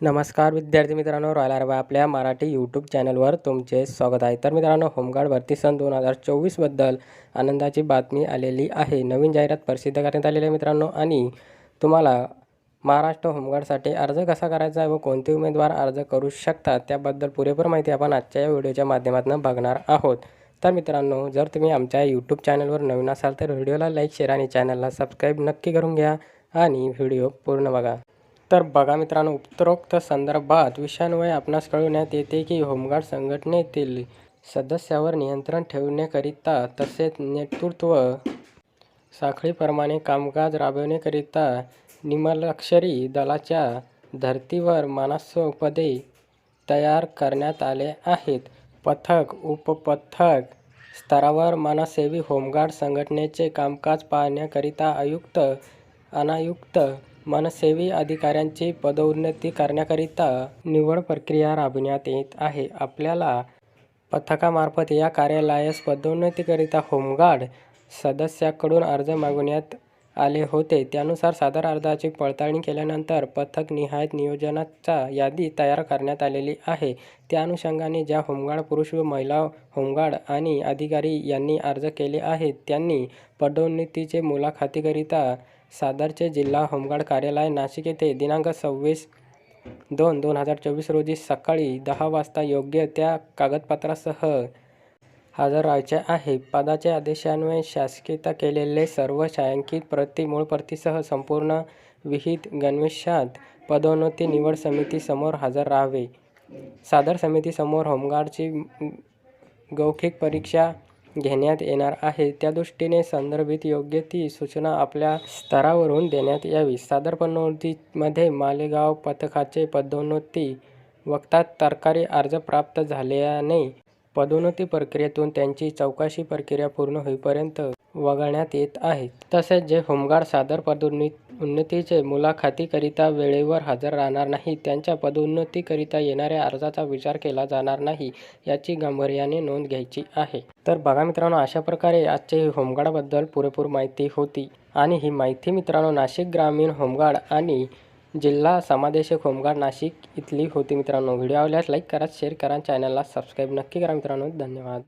नमस्कार विद्यार्थी मित्रांनो रॉयल आरवा आपल्या मराठी यूट्यूब चॅनलवर तुमचे स्वागत आहे. तर मित्रांनो होमगार्ड भरती सन दोन हजार चोवीसबद्दल आनंदाची बातमी आलेली आहे. नवीन जाहिरात प्रसिद्ध करण्यात आलेली आहे मित्रांनो आणि तुम्हाला महाराष्ट्र होमगार्डसाठी अर्ज कसा करायचा आहे व कोणते उमेदवार अर्ज करू शकतात त्याबद्दल पुरेपूर माहिती आपण आजच्या या व्हिडिओच्या माध्यमातून बघणार आहोत. तर मित्रांनो जर तुम्ही आमच्या यूट्यूब चॅनलवर नवीन असाल तर व्हिडिओला लाईक शेअर आणि चॅनलला सबस्क्राईब नक्की करून घ्या आणि व्हिडिओ पूर्ण बघा. तर बघा मित्रांनो उपरोक्त संदर्भात विषयान्वये आपणास कळवण्यात येते की होमगार्ड संघटनेतील सदस्यावर नियंत्रण ठेवण्याकरिता तसेच नेतृत्व साखळीप्रमाणे कामकाज राबविण्याकरिता निमलक्षरी दलाच्या धर्तीवर मानसोपदे तयार करण्यात आले आहेत. पथक उपपथक स्तरावर मानसेवी होमगार्ड संघटनेचे कामकाज पाहण्याकरिता आयुक्त अनायुक्त मनसेवी अधिकाऱ्यांची पदोन्नती करण्याकरिता निवड प्रक्रिया राबविण्यात येत आहे. आपल्याला पथकामार्फत या कार्यालयास पदोन्नतीकरिता होमगार्ड सदस्याकडून अर्ज मागवण्यात आले होते. त्यानुसार सादर अर्जाची पडताळणी केल्यानंतर पथकनिहाय नियोजनाचा यादी तयार करण्यात आलेली आहे. त्या अनुषंगाने ज्या होमगार्ड पुरुष व महिला होमगार्ड आणि अधिकारी यांनी अर्ज केले आहेत त्यांनी पदोन्नतीचे मुलाखतीकरिता सादरचे जिल्हा होमगार्ड कार्यालय नाशिक येथे दिनांक सव्वीस दोन दोन हजार चोवीस रोजी सकाळी दहा वाजता योग्य त्या कागदपत्रासह हजर राहायचे आहे. पदाच्या आदेशान्वये शासकीय केलेले सर्व छायांकित प्रती मूळ प्रतीसह संपूर्ण विहित गणवेशात पदोन्नती निवड समितीसमोर हजर राहावे. सादर समितीसमोर होमगार्डची गौखिक परीक्षा घेण्यात येणार आहे. त्या दृष्टीने संदर्भित योग्य ती सूचना आपल्या स्तरावरून देण्यात यावी. सादर पदोन्नतीमध्ये मालेगाव पथकाचे पदोन्नती वक्तात तरकारी अर्ज प्राप्त झाल्याने पदोन्नती प्रक्रियेतून त्यांची चौकशी प्रक्रिया पूर्ण होईपर्यंत वगळण्यात येत आहे. तसेच जे होमगार्ड सादर पदोन्नी उन्नतीचे मुलाखतीकरिता वेळेवर हजर राहणार नाहीत त्यांच्या पदोन्नतीकरिता येणाऱ्या अर्जाचा विचार केला जाणार नाही याची गांभीर्याने नोंद घ्यायची आहे. तर बघा मित्रांनो अशा प्रकारे आजचे होमगार्डबद्दल पुरेपूर माहिती होती. आणि ही माहिती मित्रांनो नाशिक ग्रामीण होमगार्ड आणि जिल्हा समादेशक होमगार्ड नाशिक इथली होती मित्रांनो. व्हिडिओ आवडल्यास लाईक करा शेअर करा चॅनलला सबस्क्राईब नक्की करा मित्रांनो. धन्यवाद.